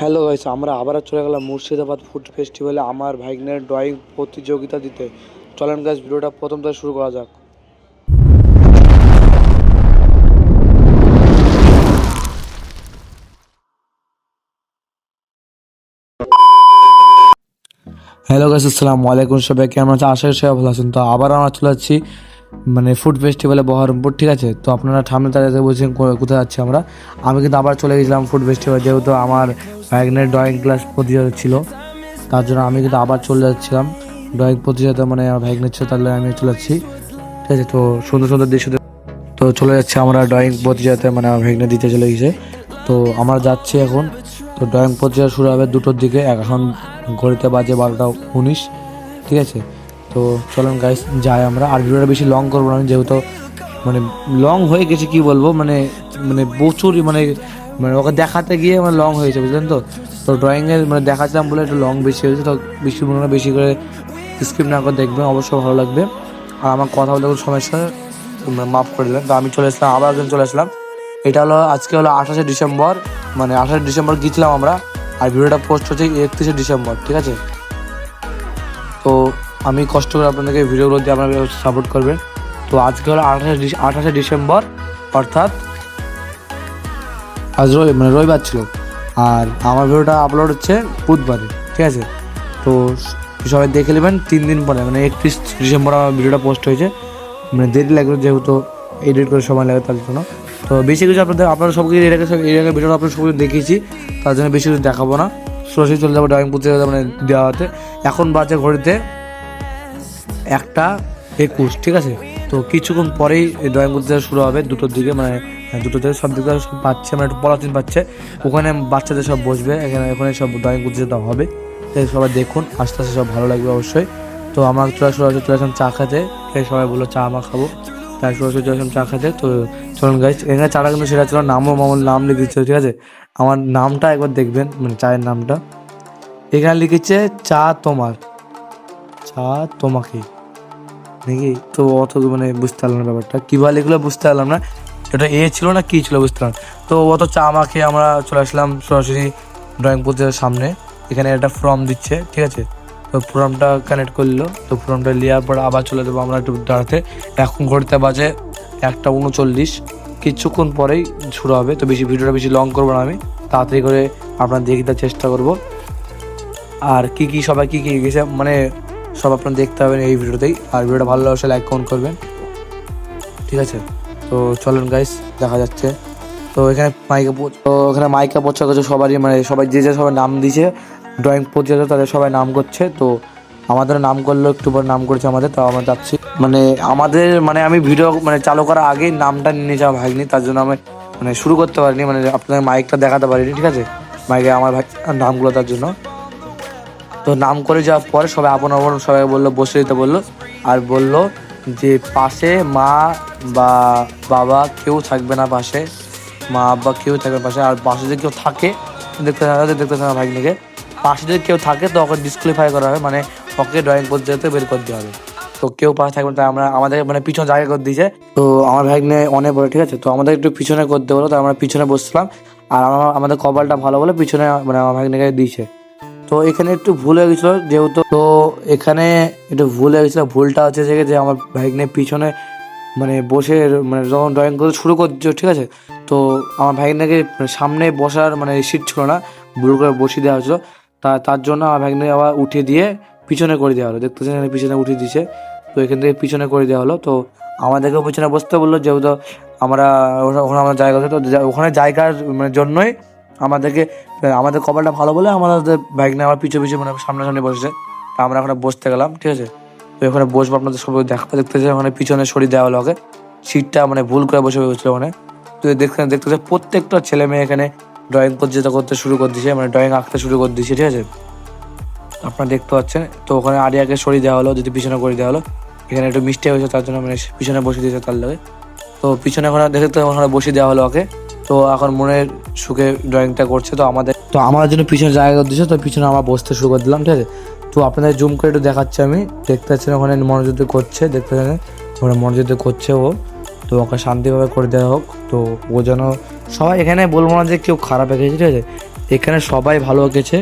Hello guys আমরা আবার চলে গেলাম মুর্শিদাবাদ ফুড ফেস্টিভ্যালে আমার ভাইগনের ড্রয়িং প্রতিযোগিতা দিতে। চলেন গাইস ভিডিওটা প্রথম থেকে শুরু করা যাক। হ্যালো গাইস আসসালামু আলাইকুম সবাই, কেমন আছে আশা করি সবাই ভালো আছেন। তো আবার আমরা চলে যাচ্ছি মানে ফুড ফেস্টিভ্যালে বহরমপুর ঠিক আছে? তো আপনারা সামনে তাদের বলছেন কোথায় যাচ্ছি আমরা? আমি কিন্তু আবার চলে গেছিলাম ফুড ফেস্টিভ্যাল যেহেতু আমার ভাইগনের ড্রয়িং ক্লাস প্রতিযোগিতা ছিল। তার জন্য আমি কিন্তু আবার চলে যাচ্ছিলাম। ড্রয়িং প্রতিযোগিতা মানে আমার ভাইগনের ছিল তাহলে আমি চলে যাচ্ছি। ঠিক আছে, তো সুন্দর সুন্দর দৃশ্য তো চলে যাচ্ছে আমরা ড্রয়িং প্রতিযোগিতায় মানে আমার ভাইগনে দিতে চলে গেছে। তো আমরা যাচ্ছি এখন। তো ড্রয়িং প্রতিযোগিতা শুরু হবে দুটোর দিকে, এখন ঘড়িতে বাজে বারোটা উনিশ, ঠিক আছে? তো চলুন গাইস যাই আমরা। আর ভিডিওটা বেশি লং করব না যেহেতু মানে লং হয়ে গেছে, কি বলব? মানে মানে প্রচুরই মানে মানে ওকে দেখাতে গিয়ে মানে লং হয়েছে বুঝলেন তো? তো ড্রয়িংয়ে মানে দেখাচ্ছিলাম বলে একটু লং বেশি হয়েছে, তো বেশি মনে বেশি করে স্ক্রিপ্ট না করে দেখবেন অবশ্যই ভালো লাগবে। আর আমার কথা বলতে কোনো সমস্যা মাফ করে দেবেন তো আমি চলে আসলাম, আবার একদিন চলে আসলাম। এটা হলো, আজকে হলো আঠাশে ডিসেম্বর মানে আঠাশে ডিসেম্বর গিয়েছিলাম আমরা, আর ভিডিওটা পোস্ট হচ্ছে একত্রিশে ডিসেম্বর, ঠিক আছে? আমি কষ্ট করে আপনাদেরকে ভিডিওগুলো দিয়ে আপনারা সাপোর্ট করবেন। তো আজকে হলো আঠাশে আঠাশে ডিসেম্বর, অর্থাৎ আজ রবি মানে রবিবার ছিল। আর আমার ভিডিওটা আপলোড হচ্ছে বুধবারে, ঠিক আছে? তো সবাই দেখে নেবেন, তিন দিন পরে মানে একত্রিশ ডিসেম্বর আমার ভিডিওটা পোস্ট হয়েছে। মানে দেরি লাগবে যেহেতু এডিট করে সময় লাগে তার জন্য। তো বেশি কিছু আপনাদের আপনারা সব কিছু এরিয়াকে সব এরিয়াকে ভিডিওটা আপনার সব কিছু দেখিয়েছি, তার জন্য বেশি কিছু দেখাবো না। সরাসরি চলে যাব ড্রয়িং প্রতিযোগিতা মানে দেওয়া হতে। এখন বাজে ঘড়িতে একটা একুশ, ঠিক আছে? তো কিছুক্ষণ পরেই এই ড্রয়িং প্রতিযোগিতা শুরু হবে দুটোর দিকে মানে দুটো থেকে সব দিকে সব পাচ্ছে মানে একটু পলাচিন পাচ্ছে। ওখানে বাচ্চাদের সব বসবে, এখানে ওখানে সব ড্রয়িং প্রতিযোগিতা হবে। তাই সবাই দেখুন, আস্তে আস্তে সব ভালো লাগবে অবশ্যই। তো আমার চলে হচ্ছে চলে আসলাম চা খেতে। তাই সবাই বলল চা আমা খাব। তাই সরাসরি চলে আসলাম চা খেতে। তো চলুন গাইজ এখানে চাটা কিন্তু সেটা ছিল নামও মামুল নাম লিখেছিল ঠিক আছে? আমার নামটা একবার দেখবেন মানে চায়ের নামটা। এখানে লিখেছে চা তোমার। চা তোমাকে। নাকি? তো অত মানে বুঝতে পারলাম না ব্যাপারটা। কী বলে এগুলো বুঝতে পারলাম না। এটা এ ছিল না কী ছিল বুঝতে পারলাম তো অত চা মাখে আমরা চলে আসলাম সরাসরি ড্রয়িং প্রতিযোগিতার সামনে। এখানে একটা ফর্ম দিচ্ছে, ঠিক আছে? তো ফর্মটা কানেক্ট করল। তো ফর্মটা নেওয়ার পর আবার চলে যাব আমরা একটু দাঁড়াতে। এখন ঘড়িতে বাজে একটা উনচল্লিশ। কিছুক্ষণ পরেই শুরু হবে। তো বেশি ভিডিওটা বেশি লং করব না আমি। তাড়াতাড়ি করে আপনার দেখে দেওয়ার চেষ্টা করব। আর কি কি সবাই কি কি গেছে? মানে সব আপনার দেখতে পাবেন এই ভিডিওতেই। আর ভিডিওটা ভালো লাগলে লাইক কমেন্ট করবেন। ঠিক আছে? তো চলুন গাইস দেখা যাচ্ছে। তো এখানে মাইকা তো এখানে মাইকা পচ্ছা করছে সবারই মানে সবাই যে যে সবাই নাম দিয়েছে ড্রয়িং প্রতিযোগিতা তাদের সবাই নাম করছে। তো আমাদের নাম করল, একটু পর নাম করেছে আমাদের তো আমরা যাচ্ছি। মানে আমাদের মানে আমি ভিডিও মানে চালু করার আগেই নামটা নিয়ে যাওয়া ভাইনি তার জন্য আমি মানে শুরু করতে পারিনি মানে আপনাদের মাইকটা দেখাতে পারিনি, ঠিক আছে? মাইকে আমার ভাই নামগুলো তার জন্য। তো নাম করে যাওয়ার পরে সবাই আপন আপন সবাই বলল, বসে দিতে বলল। আর বলল যে পাশে মা বা বাবা কেউ থাকবে না পাশে। মা আব্বা কেউ থাকবে পাশে। আর পাশে যদি কেউ থাকে, দেখতে থাকা দেখতে থাকা ভাগ্নিকে। পাশে যদি কেউ থাকে তো ওকে ডিসক্লিফাই করা হবে। মানে ওকে ড্রয়িং প্রতিযোগিতা বের করে দেওয়া হবে। তো কেউ পাশে থাকবে তাই আমরা আমাদের মানে পিছনে জায়গা করে দিয়েছে। তো আমার ভাগ্নে অনেক বড়, ঠিক আছে? তো আমাদের একটু পিছনে করতে বলো তাই আমরা পিছনে বসছিলাম আর আমার আমাদের কপালটা ভালো বলে পিছনে মানে আমার ভাগ্নিকে দিয়েছে। তো এখানে একটু ভুল হয়ে গেছিল যেহেতু তো এখানে একটু ভুল হয়ে গেছিল, ভুলটা হচ্ছে যে আমার ভাইগনে পিছনে মানে বসে মানে যখন ড্রয়িং করতে শুরু করছ, ঠিক আছে? তো আমার ভাইগনাকে সামনে বসার মানে সিট ছিল না ভুল করে বসিয়ে দেওয়া হয়েছিল। তা, তার জন্য আমার ভাইগনাকে আবার উঠিয়ে দিয়ে পিছনে করে দেওয়া হলো। দেখতেছেন এখানে পিছনে উঠিয়ে দিয়েছে। তো এখান থেকে পিছনে করে দেওয়া হলো। তো আমাদেরকেও পিছনে বসতে বলল, যেহেতু আমরা ওখানে আমার জায়গা তো ওখানে জায়গার মানে জন্যই আমাদেরকে আমাদের কপালটা ভালো বলে আমাদের বাইক নিয়ে আমার পিছু পিছু মানে সামনাসামনি বসেছে। তা আমরা ওখানে বসতে গেলাম, ঠিক আছে? তো ওখানে বসবো, আপনাদের সবাই দেখা দেখতেছে ওখানে পিছনে সরিয়ে দেওয়া হলো ওকে। সিটটা মানে ভুল করে বসে বসছিল ওখানে। তো দেখতে দেখতেছে প্রত্যেকটা ছেলে মেয়ে এখানে ড্রয়িং প্রতিযোগিতা করতে শুরু করে দিয়েছে মানে ড্রয়িং আঁকতে শুরু করে দিয়েছে, ঠিক আছে? আপনারা দেখতে পাচ্ছেন। তো ওখানে আরিয়াকে সরিয়ে দেওয়া হলো, যদি পিছনে করে দেওয়া হলো। এখানে একটু মিস্টেক হয়েছে, তার জন্য মানে পিছনে বসে দিয়েছে তার লগে। তো পিছনে ওখানে দেখতে ওখানে বসিয়ে দেওয়া হলো ওকে। তো এখন মনের সুখে ড্রয়িংটা করছে, তো আমাদের তো আমার জন্য পিছনে জায়গা দিয়েছে, তো পিছনে আমার বসতে শুরু করে দিলাম, ঠিক আছে? তো আপনাদের জুম করে একটু দেখাচ্ছি আমি। দেখতে পাচ্ছেন ওখানে মনোযোগ করছে, দেখতে পাচ্ছেন? ওখানে মনোযোগ করছে ও। তো ওকে শান্তিভাবে করে দেওয়া হোক, তো ও যেন সবাই এখানে বলব না যে কেউ খারাপ এঁকেছে, ঠিক আছে? এখানে সবাই ভালো এঁকেছে,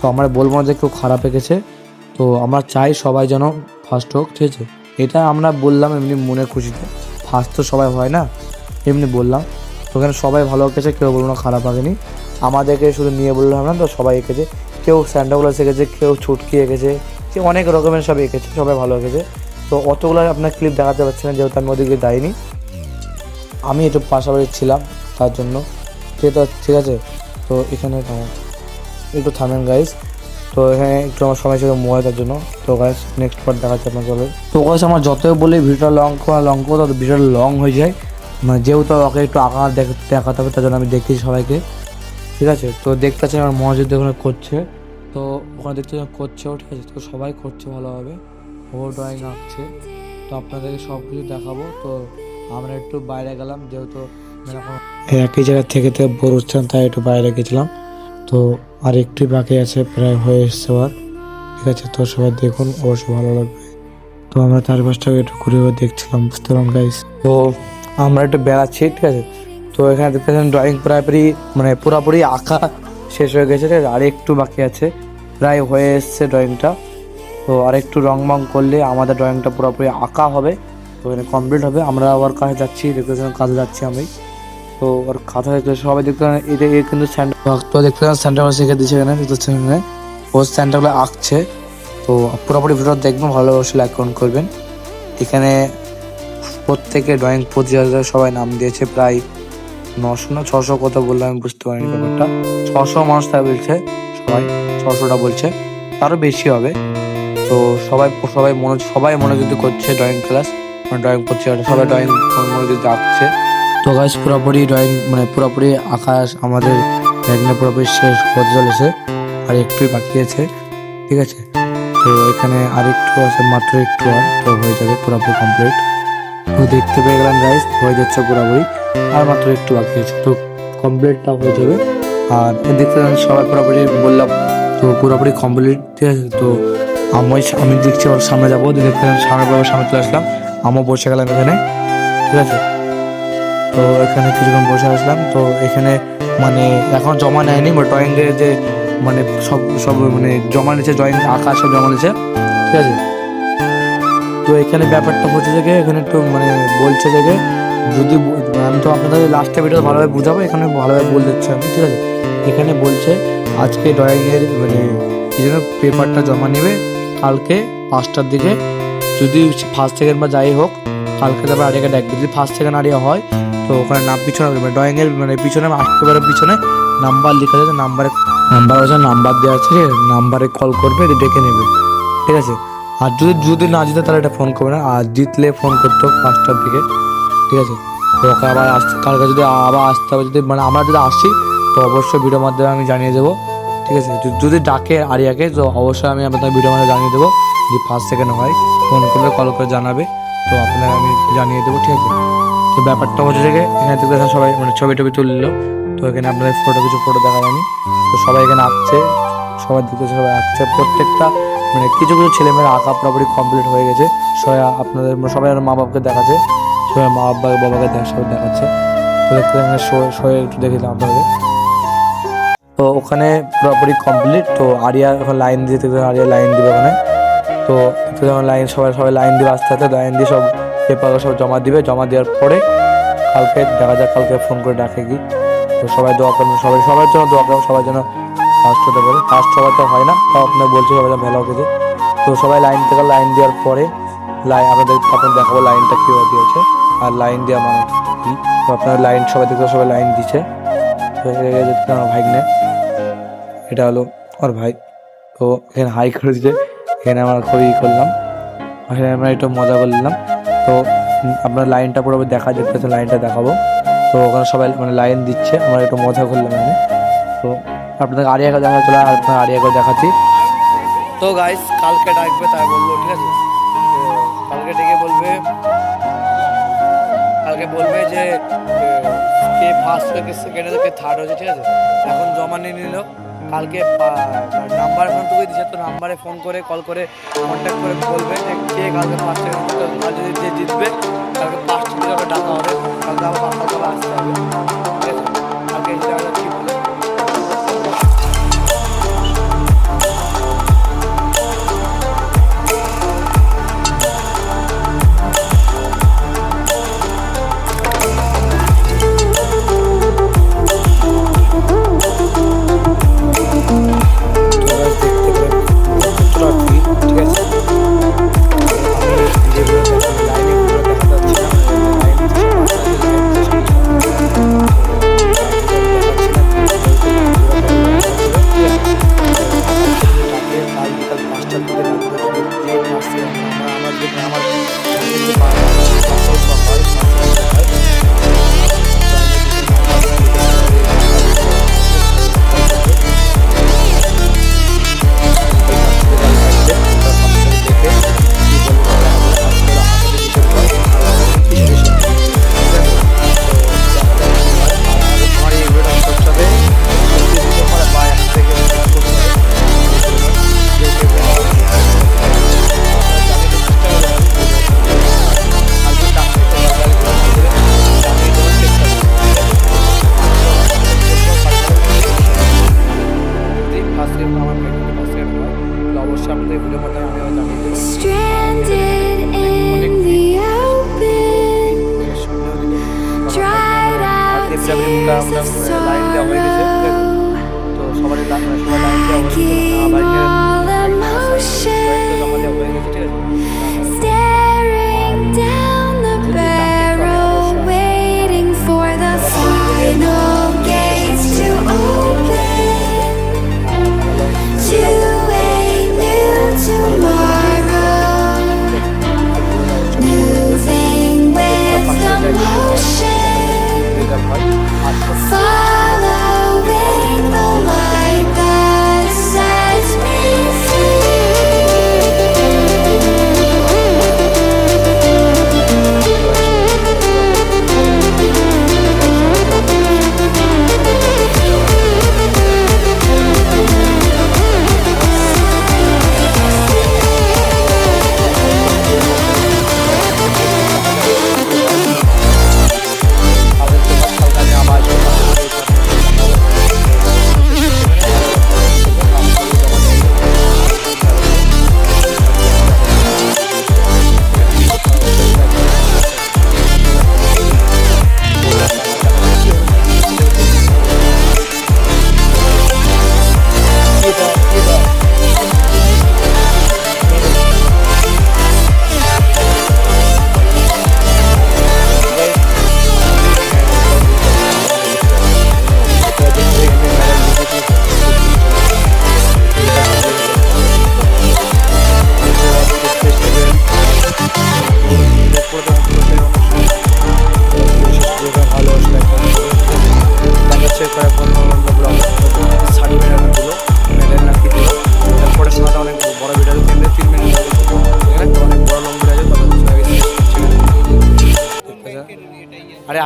তো আমরা বলব না যে কেউ খারাপ এঁকেছে। তো আমরা চাই সবাই যেন ফার্স্ট হোক, ঠিক আছে? এটা আমরা বললাম এমনি মনে খুশিতে। ফার্স্ট তো সবাই হয় না, এমনি বললাম। তো এখানে সবাই ভালো এঁকেছে, কেউ বলব না খারাপ আঁকেনি। আমাদেরকে শুধু নিয়ে বললে না, তো সবাই এঁকেছে। কেউ স্যান্ডাগুলাস এঁকেছে, কেউ ছুটকি এঁকেছে কেউ অনেক রকমের সব এঁকেছে, সবাই ভালো এঁকেছে। তো অতগুলো আপনার ক্লিপ দেখাতে পারছি না, যেহেতু আমি ওদিকে যাইনি। আমি একটু পাশাপাশি ছিলাম তার জন্য। ঠিক ঠিক আছে? তো এখানে একটু থামেন গাইস তো এখানে একটু আমার সময় ছিল মোবাইল তার জন্য। তো গাইস নেক্সট পার্ট দেখাচ্ছে আপনার চলে তো গাইস আমার যতই বলি, ভিডিওটা লং লং তত ভিডিওটা লং হয়ে যায়। মানে যেহেতু ওকে একটু আঁকা দেখ- দেখাতে হবে তার জন্য আমি দেখি সবাইকে। ঠিক আছে? তো দেখতে পাচ্ছি আমার মহাজিৎ ওখানে করছে। তো ওখানে দেখতে করছেও ঠিক আছে? তো সবাই করছে ভালোভাবে। ও ড্রয়িং আঁকছে। তো আপনাদেরকে সব কিছু দেখাবো। তো আমরা একটু বাইরে গেলাম যেহেতু একই জায়গা থেকে থেকে বোর হচ্ছিলাম তাই একটু বাইরে গেছিলাম। তো আর একটু বাকি আছে প্রায় হয়ে এসছে আর ঠিক আছে? তো সবাই দেখুন অবশ্যই ভালো লাগবে। তো আমরা চারপাশটাকে একটু ঘুরে দেখছিলাম। বুঝতে পারলাম গাইস তো আমরা একটু বেড়াচ্ছি, ঠিক আছে? তো এখানে দেখতে পাচ্ছেন ড্রয়িং পুরোপুরি মানে পুরোপুরি আঁকা শেষ হয়ে গেছে আর একটু বাকি আছে। প্রায় হয়ে এসছে ড্রয়িংটা তো আর একটু রং মং করলে আমাদের ড্রয়িংটা পুরোপুরি আঁকা হবে। তো এখানে কমপ্লিট হবে। আমরা ওর কাছে যাচ্ছি পাচ্ছেন কাজে যাচ্ছি আমি। তো ওর খাতা দেখতে সবাই দেখতে এটা এ কিন্তু তো দেখতে পারেন স্যান্ডা শিখে দিচ্ছে এখানে দেখতে পাচ্ছেন এখানে। ও স্যান্ডাগুলো আঁকছে। তো পুরোপুরি ভিডিও দেখবেন ভালোবাসে লাইক করবেন। এখানে প্রত্যেকে ড্রয়িং প্রতিযোগিতায় সবাই নাম দিয়েছে প্রায় নশো না, ছশো কথা বললাম আমি বুঝতে পারিনি ব্যাপারটা। ছশো মানুষ তাই বলছে, সবাই ছশোটা বলছে, তারও বেশি হবে। তো সবাই সবাই মনে সবাই মনোযোগ করছে ড্রয়িং ক্লাস মানে ড্রয়িং প্রতিযোগিতা সবাই ড্রয়িং মনোযোগ আঁকছে তো গাছ পুরোপুরি ড্রয়িং মানে পুরোপুরি আকাশ আমাদের এখানে পুরোপুরি শেষ হতে চলেছে আর একটুই বাকি আছে, ঠিক আছে? তো এখানে আর একটু আছে, মাত্র একটু আর, তো হয়ে যাবে পুরোপুরি কমপ্লিট তো দেখতে পেয়ে গেলাম গাইস হয়ে যাচ্ছে পুরোপুরি। আর মাত্র একটু বাকি আছে, তো কমপ্লিটটা হয়ে যাবে। আর দেখতে সবাই পুরোপুরি বললাম, তো পুরোপুরি কমপ্লিট ঠিক আছে, তো আমি আমি দেখছি ওর সামনে যাব দেখতে সামনে বাবার সামনে চলে আসলাম। আমিও বসে গেলাম এখানে, ঠিক আছে? তো এখানে কিছুক্ষণ বসে আসলাম, তো এখানে মানে এখন জমা নেয়নি বাট ড্রয়িংয়ের যে মানে সব সব মানে জমা নিচ্ছে ড্রয়িং আঁকা সব জমা নিচ্ছে ঠিক আছে? তো এখানে ব্যাপারটা হচ্ছে যে এখানে একটু মানে বলছে যে যদি ব- আমি তো আপনাদের লাস্টে ভিডিও ভালোভাবে বুঝাবো, এখানে ভালোভাবে বলে দিচ্ছি আমি, ঠিক আছে? এখানে বলছে আজকে ড্রয়িংয়ের মানে যেন পেপারটা জমা নেবে, কালকে পাঁচটার দিকে। যদি ফার্স্ট সেকেন্ড বা যাই হোক, কালকে তারপর আরিয়াকে ডাকবে যদি ফার্স্ট সেকেন্ড আরিয়া হয়, তো ওখানে নাম পিছনে মানে ড্রয়িংয়ের মানে পিছনে পেপারের পিছনে নাম্বার লেখা আছে নাম্বারে নাম্বার আছে নাম্বার দেওয়া আছে নাম্বারে কল করবে ডেকে নেবে, ঠিক আছে? আর যদি যদি না জিতে তাহলে এটা ফোন করবে না। আর জিতলে ফোন করতে পাঁচটার দিকে ঠিক আছে? তো ওকে আবার আসতে, কালকে যদি আবার আসতে হবে, যদি মানে আমরা যদি আসি, তো অবশ্যই ভিডিওর মাধ্যমে আমি জানিয়ে দেবো। ঠিক আছে? যদি- ডাকে আরিয়াকে, তো অবশ্যই আমি আপনার ভিডিওর মাধ্যমে জানিয়ে দেবো যদি ফার্স্ট সেকেন্ড হয়। ফোন করবে কল করে জানাবে। তো আপনাকে আমি জানিয়ে দেবো, ঠিক আছে? তো ব্যাপারটা হচ্ছে যে এখানে পাচ্ছেন সবাই মানে ছবি টবি তুললো। তো এখানে আপনাদের ফটো কিছু ফটো দেখা যায়নি তো সবাই এখানে আঁকছে সবাই দেখতে সবাই আঁকছে প্রত্যেকটা মানে কিছু কিছু ছেলেমেয়েরা আঁকা পুরোপুরি কমপ্লিট হয়ে গেছে। সবাই আপনাদের সবাই আর মা বাবাকে দেখাচ্ছে। সবাই মা বাবা বাবাকে দেখা, সবাই দেখাচ্ছে। শোয়ে একটু দেখেছিলাম আপনাদের। তো ওখানে পুরোপুরি কমপ্লিট তো আরিয়া এখন লাইন দিয়ে আরিয়া লাইন দিবে ওখানে। তো যখন লাইন সবাই সবাই লাইন দিবে আস্তে আস্তে লাইন দিয়ে সব পেপার সব জমা দিবে। জমা দেওয়ার পরে কালকে দেখা যাক, কালকে ফোন করে ডাকে কি। তো সবাই দোয়া করবেন, সবাই, সবার জন্য দোয়া করবেন, সবার জন্য ফার্স্ট হতে পারে। ফার্স্ট সবাই তো হয় না। তাও আপনার বলছি সবাই ভালো হয়েছে তো সবাই লাইন থেকে লাইন দেওয়ার পরে লাইন আপনাদের আপনার দেখাবো লাইনটা কীভাবে দিয়েছে। আর লাইন দেওয়া মানে কি? তো আপনার লাইন সবাই দেখতে সবাই লাইন দিচ্ছে তো এই দেখতে আমার এটা হলো ওর ভাই। তো এখানে হাই করে দিচ্ছে এখানে আমরা খুবই করলাম। এখানে আমরা একটু মজা করলাম তো আপনার লাইনটা পুরো দেখা যেতে লাইনটা দেখাবো। তো ওখানে সবাই মানে লাইন দিচ্ছে। আমরা একটু মজা করলাম এখানে। তো আপনাদের আরিয়াকে দেখা চলে আপনার আরিয়াকে দেখাচ্ছি। তো গাইস কালকে ডাকবে, তাই বলল, ঠিক আছে? কালকে ডেকে বলবে, কালকে বলবে যে কে ফার্স্ট থেকে সেকেন্ড কে থার্ড হয়েছে, ঠিক আছে? এখন জমা নিয়ে নিল। কালকে নাম্বার ফোন টুকু দিচ্ছে তো নাম্বারে ফোন করে কল করে কন্ট্যাক্ট করে বলবে যে, কে কালকে ফার্স্ট আর যদি যে জিতবে, কালকে ফার্স্ট ডাকা হবে, কালকে আবার আসতে হবে।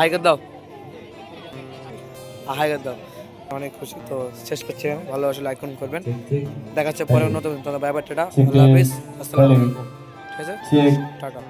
হাইকার দাও। হাইকার দাও। অনেক খুশি তো শেষ করছি। ভালোবাসা লাইক করবেন। দেখাচ্ছে পরে নতুন তোমাদের বাই বাই টাটা আল্লাহ হাফিজ। আসসালামু আলাইকুম। ঠিক আছে? টাটা।